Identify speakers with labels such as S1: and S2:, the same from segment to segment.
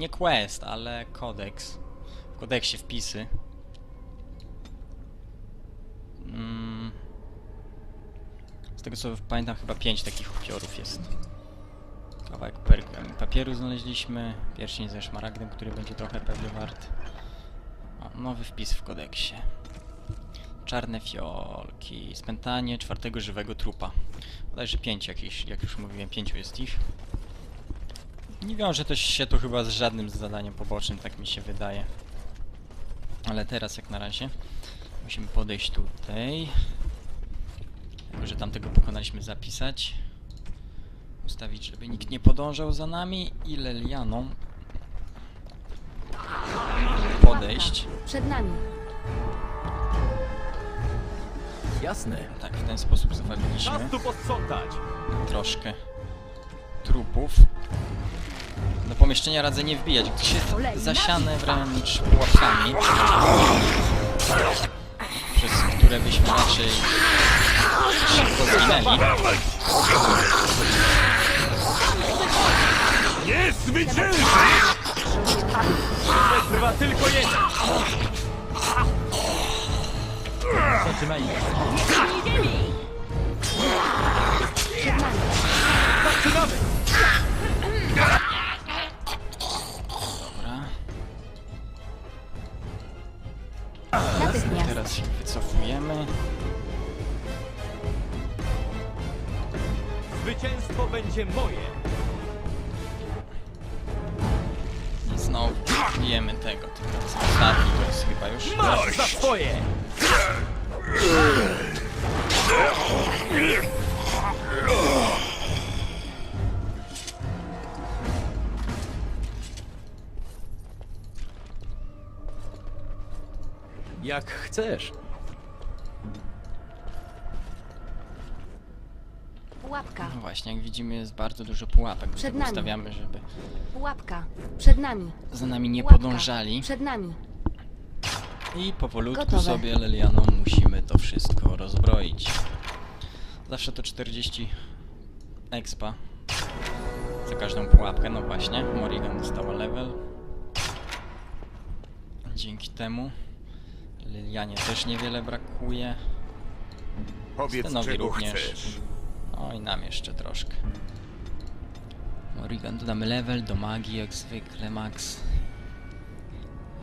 S1: Nie quest, ale kodeks. W kodeksie wpisy. Mm. Z tego co pamiętam, chyba pięć takich upiorów jest. Kawałek papieru znaleźliśmy. Pierścień ze szmaragdem, który będzie trochę pewnie wart. O, nowy wpis w kodeksie. Czarne fiolki. Spętanie czwartego żywego trupa. Bodajże pięć jakichś, jak już mówiłem, pięciu jest ich. Nie wiąże to się to chyba z żadnym zadaniem pobocznym, tak mi się wydaje. Ale teraz jak na razie musimy podejść tutaj. Jako, że tamtego pokonaliśmy zapisać. Ustawić, żeby nikt nie podążał za nami i Lelianą podejść.
S2: Przed nami.
S3: Jasne.
S1: Tak, w ten sposób zawaliliśmy
S4: Czas tu posprzątać!
S1: troszkę trupów. Do pomieszczenia radzę nie wbijać, gdyż jest zasiane wręcz pułapkami, przez które byśmy raczej szybko zginęli.
S4: Nie zwycięży! Trwa tylko jeden!
S3: Zaczynaj.
S4: Zaczynamy!
S1: Teraz się wycofujemy.
S4: Zwycięstwo będzie moje!
S1: I znowu bijemy tego, razem ostatni to jest chyba już.
S4: Masz za swoje!
S3: Jak chcesz.
S2: Pułapka.
S1: No właśnie, jak widzimy jest bardzo dużo pułapek,
S2: Przed nami.
S1: ustawiamy, żeby
S2: Pułapka. Przed nami.
S1: za nami nie
S2: Pułapka.
S1: podążali.
S2: Przed nami.
S1: I powolutku
S2: Gotowe.
S1: sobie Lelianą musimy to wszystko rozbroić. Zawsze to 40 expa za każdą pułapkę, no właśnie. Morrigan dostała level. Dzięki temu Lilianie też niewiele brakuje.
S5: Powiedz,
S1: Stenowi
S5: czego
S1: również.
S5: chcesz.
S1: No i nam jeszcze troszkę. Morrigan dodamy level do magii jak zwykle max.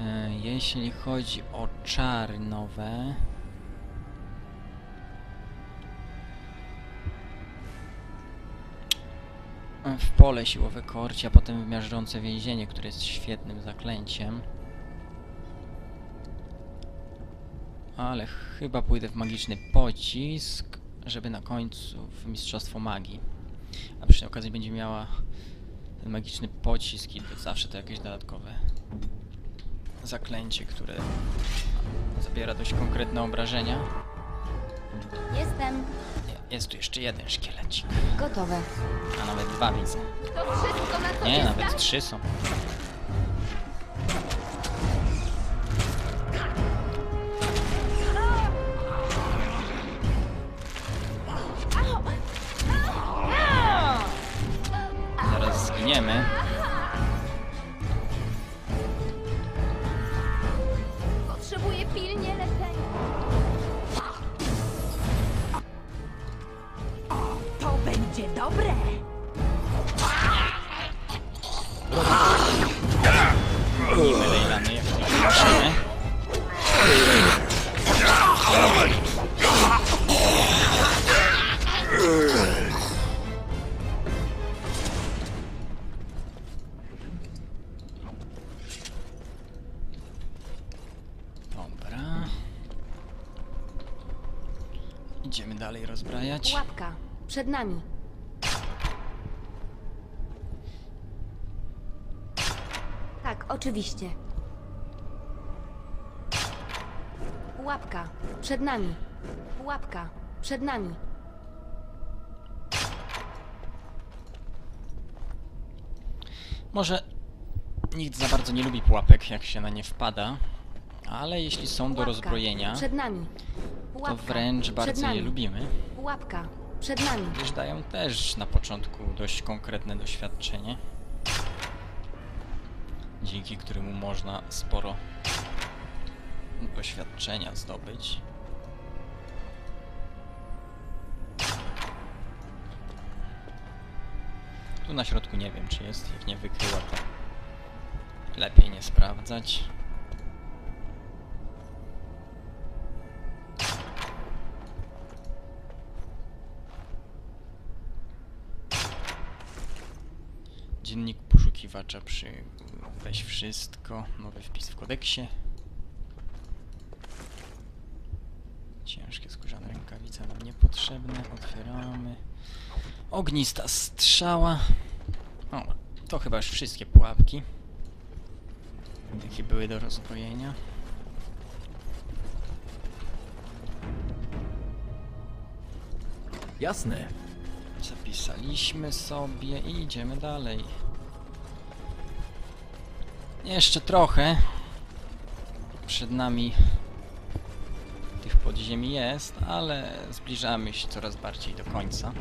S1: E, Jeśli chodzi o czary nowe... W pole siłowe korcie, a potem miażdżące więzienie, które jest świetnym zaklęciem. Ale chyba pójdę w magiczny pocisk, żeby na końcu w Mistrzostwo Magii. A przy tej okazji będzie miała ten magiczny pocisk i zawsze to jakieś dodatkowe zaklęcie, które zabiera dość konkretne obrażenia.
S2: Jestem.
S1: Jest tu jeszcze jeden szkielecik,
S2: Gotowe.
S1: a nawet dwa widzę.
S2: To wszystko na to
S1: Nie, nawet trzy są.
S2: Przed nami. Tak, oczywiście. Pułapka. Przed nami. Pułapka. Przed nami.
S1: Może nikt za bardzo nie lubi pułapek, jak się na nie wpada, ale jeśli są do
S2: Pułapka.
S1: rozbrojenia,
S2: Przed nami.
S1: to
S2: Pułapka.
S1: wręcz
S2: Przed
S1: bardzo
S2: nami.
S1: je lubimy,
S2: Pułapka. Przed nami.
S1: gdyż dają też na początku dość konkretne doświadczenie. dzięki któremu można sporo doświadczenia zdobyć. Tu na środku nie wiem czy jest, jak nie wykryła to lepiej nie sprawdzać. Dziennik poszukiwacza przy weź wszystko, nowy wpis w kodeksie. Ciężkie skórzane rękawice nam niepotrzebne, otwieramy. Ognista strzała. O, to chyba już wszystkie pułapki. Jakie były do rozbrojenia.
S3: Jasne.
S1: Zapisaliśmy sobie i idziemy dalej. Jeszcze trochę. Przed nami tych podziemi jest, ale zbliżamy się coraz bardziej do końca.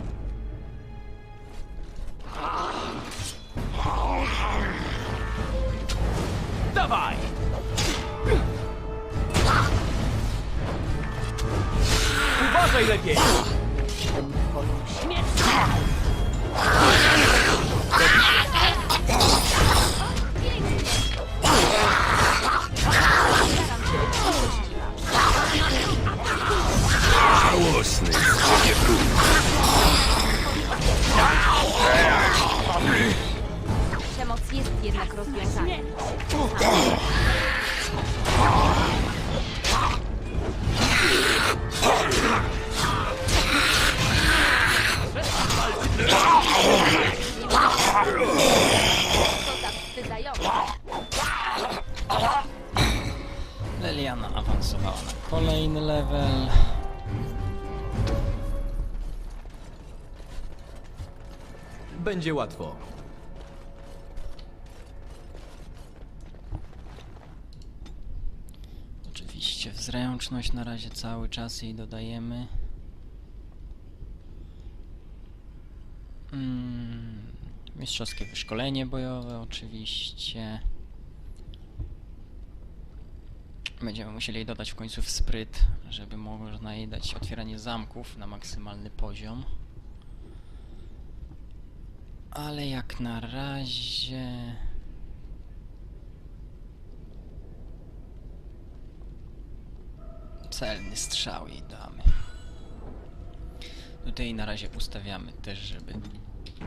S1: Leliana awansowała na kolejny level.
S3: Będzie łatwo.
S1: Oczywiście w zręczność na razie cały czas jej dodajemy. Mm, mistrzowskie wyszkolenie bojowe oczywiście. Będziemy musieli dodać w końcu w spryt, żeby można jej dać otwieranie zamków na maksymalny poziom. Ale jak na razie... Celny strzał jej damy. Tutaj na razie ustawiamy też, żeby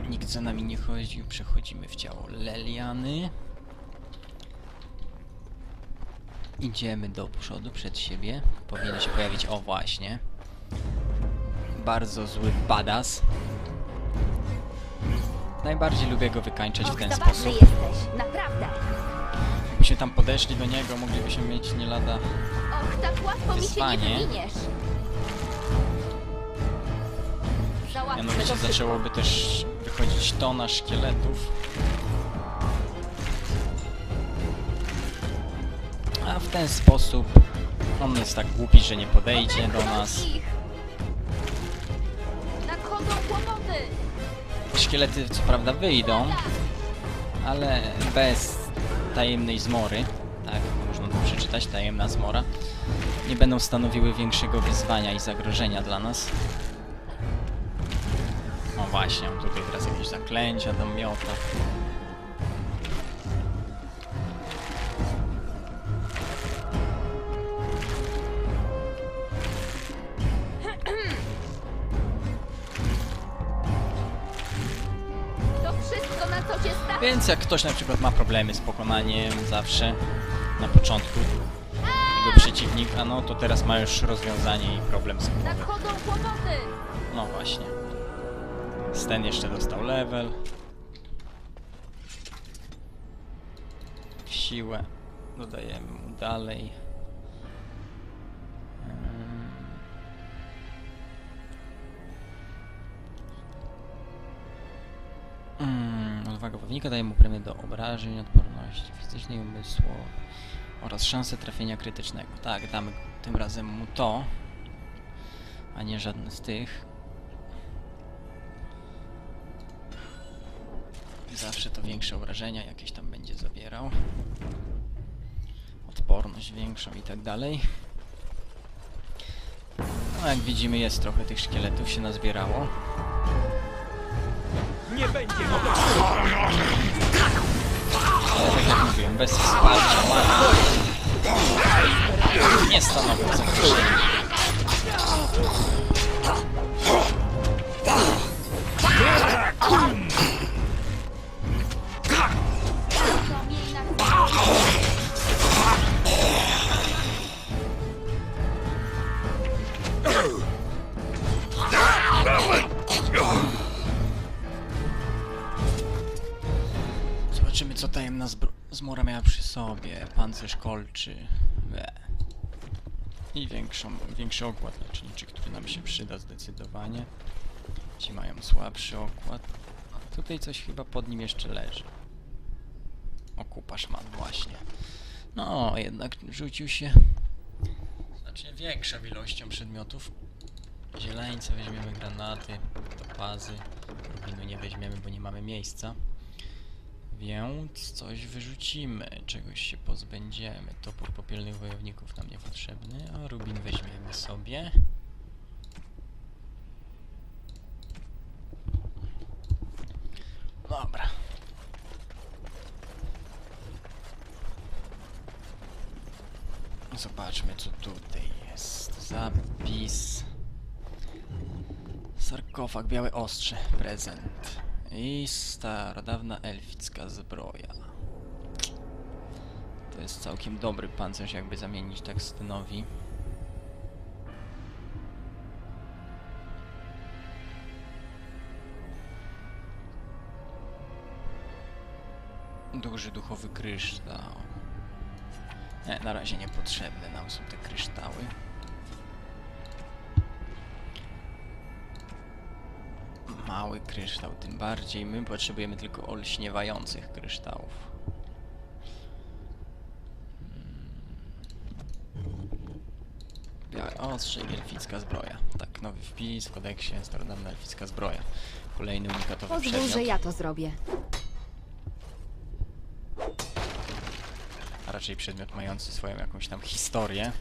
S1: nikt za nami nie chodził. Przechodzimy w ciało Leliany. Idziemy do przodu, przed siebie. Powinien się pojawić, o właśnie. Bardzo zły badass. Najbardziej lubię go wykańczać w ten sposób.
S2: jesteś, naprawdę.
S1: Jakbyśmy tam podeszli do niego, moglibyśmy mieć nie lada
S2: Och, tak łatwo mi się nie. Załatwmy
S1: Mianowicie zaczęłoby też wychodzić tona szkieletów. A w ten sposób on jest tak głupi, że nie podejdzie do nas. Szkielety co prawda wyjdą, ale bez tajemnej zmory, tak można to przeczytać, tajemna zmora, nie będą stanowiły większego wyzwania i zagrożenia dla nas. Właśnie, tutaj teraz jakieś zaklęcia do miota. Więc jak ktoś na przykład ma problemy z pokonaniem zawsze na początku tego przeciwnika, no to teraz ma już rozwiązanie i problem z
S2: kłopoty.
S1: No właśnie. Sten jeszcze dostał level. Siłę dodajemy mu dalej. Ym. Mm, odwaga wojownika daje mu premię do obrażeń, odporności fizycznej umysłowej oraz szansę trafienia krytycznego. Tak, damy tym razem mu to, a nie żadne z tych. Zawsze to większe obrażenia jakieś tam będzie zabierał. odporność większą i tak dalej. No jak widzimy jest trochę tych szkieletów się nazbierało.
S4: Nie będzie
S1: tak jak mówiłem, bez wsparcia nie stanowią zagrożenia. Pancerz kolczy. I większą, większy okład leczniczy, który nam się przyda zdecydowanie. Ci mają słabszy okład. A tutaj coś chyba pod nim jeszcze leży. Okupasz man właśnie. No, jednak rzucił się znacznie większą ilością przedmiotów. Zieleńce weźmiemy, granaty, topazy. Rubinu nie weźmiemy, bo nie mamy miejsca. Więc coś wyrzucimy, czegoś się pozbędziemy. Topór popielnych wojowników nam niepotrzebny, a rubin weźmiemy sobie. Dobra. Zobaczmy co tutaj jest. Zapis. Sarkofag, białe ostrze, prezent. I starodawna elficka zbroja. To jest całkiem dobry pancerz, jakby zamienić tak Stynowi. Duży duchowy kryształ. Nie, na razie niepotrzebne nam są te kryształy. Mały kryształ, tym bardziej. My potrzebujemy tylko olśniewających kryształów. Białe ostrze i elficka zbroja. Tak, nowy wpis w kodeksie, starodawna elficka zbroja. Kolejny unikatowy
S6: Pozwól,
S1: przedmiot.
S6: że ja to zrobię.
S1: a raczej przedmiot mający swoją jakąś tam historię.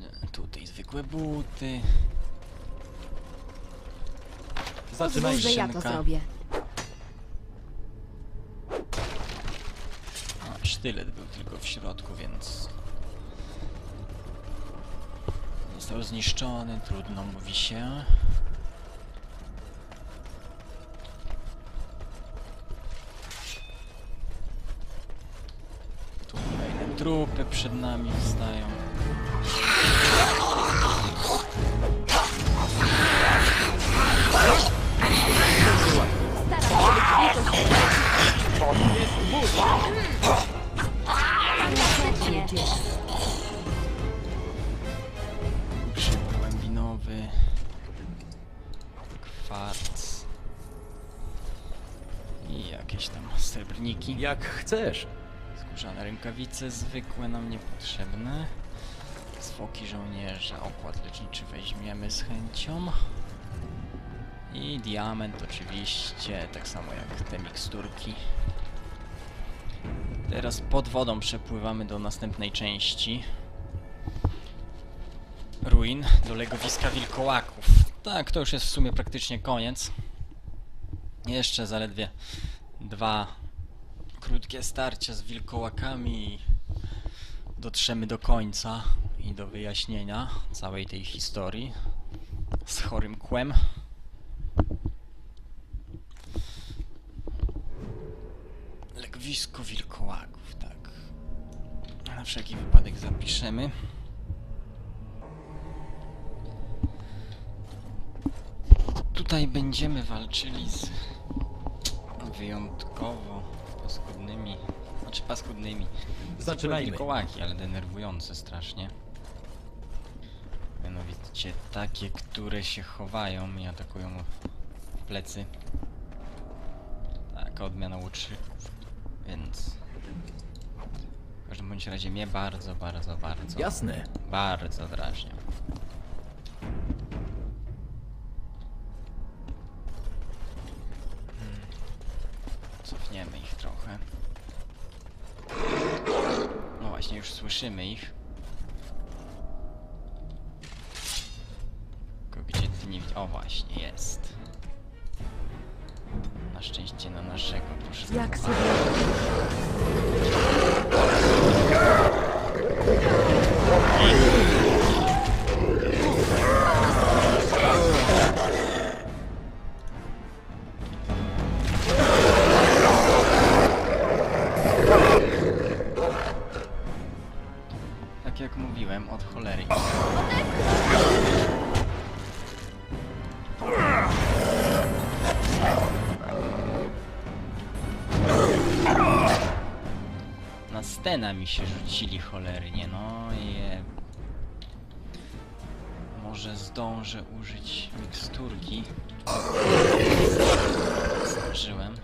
S1: Nie, Tutaj zwykłe buty.
S6: Pozwól,
S3: Zaczynaj.
S6: że ja to
S1: szynka.
S6: zrobię.
S1: No, sztylet był tylko w środku, więc... Został zniszczony, trudno mówi się. Tu kolejne trupy przed nami wstają. Grzyb głębinowy. Kwarc. I jakieś tam srebrniki.
S3: Jak chcesz.
S1: Skórzane rękawice zwykłe nam niepotrzebne. Zwłoki żołnierza, okład leczniczy weźmiemy z chęcią. I diament oczywiście, tak samo jak te miksturki. Teraz pod wodą przepływamy do następnej części. Ruin, do legowiska wilkołaków. Tak, to już jest w sumie praktycznie koniec. Jeszcze zaledwie dwa krótkie starcia z wilkołakami dotrzemy do końca i do wyjaśnienia całej tej historii z chorym kłem. Legwisko wilkołaków, tak. Na wszelki wypadek zapiszemy. Tutaj będziemy walczyli z wyjątkowo paskudnymi, znaczy paskudnymi.
S3: Zaczynajmy.
S1: wilkołaki, ale denerwujące strasznie. Mianowicie takie, które się chowają i atakują w plecy. Taka odmiana łuczyków, więc... W każdym bądź razie mnie bardzo, bardzo, bardzo,
S3: Jasne.
S1: bardzo drażnią. Tniemy ich trochę. No właśnie, już słyszymy ich. Tylko gdzie ty nie? O właśnie, jest. Szczęście na naszego poszedł.
S7: Jak sobie
S1: Na stena mi się rzucili cholernie, no je... Może zdążę użyć miksturki. Zdążyłem.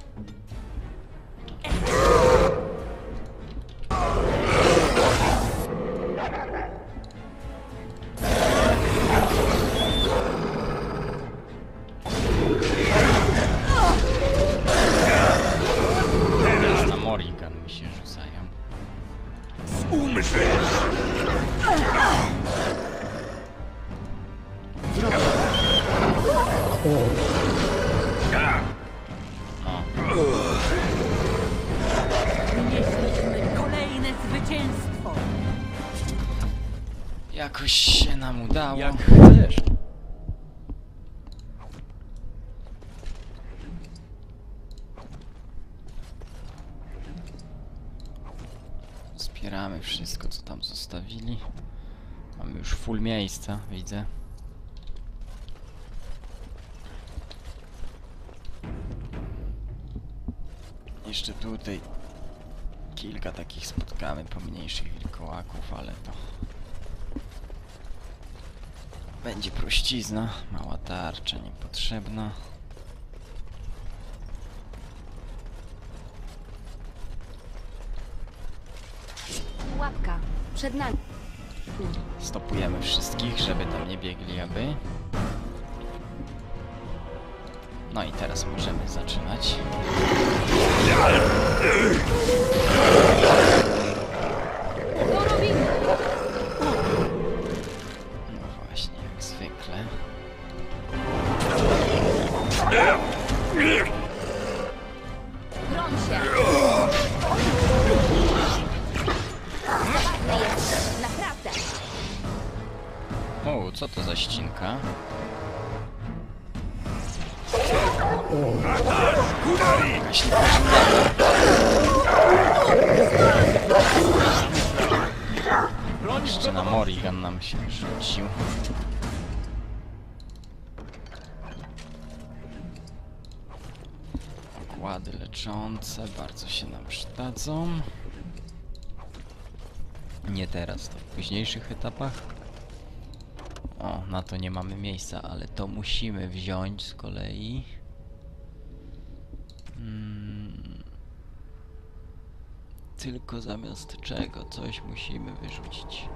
S1: Morrigan mi się rzucają.
S5: Umrzesz!
S7: Wynieśliśmy kolejne zwycięstwo.
S1: jakoś się nam udało.
S3: Jak chcesz.
S1: Zbieramy wszystko, co tam zostawili. Mamy już full miejsca, widzę. Jeszcze tutaj kilka takich spotkamy pomniejszych wilkołaków, ale to będzie prościzna, mała tarcza niepotrzebna.
S6: Przed nami.
S1: Stopujemy wszystkich, żeby tam nie biegli, aby. No i teraz możemy zaczynać. Morrigan nam się rzucił. Okłady leczące bardzo się nam przydadzą. Nie teraz, to w późniejszych etapach. O, na to nie mamy miejsca, ale to musimy wziąć z kolei. Mm. Tylko zamiast czego coś musimy wyrzucić.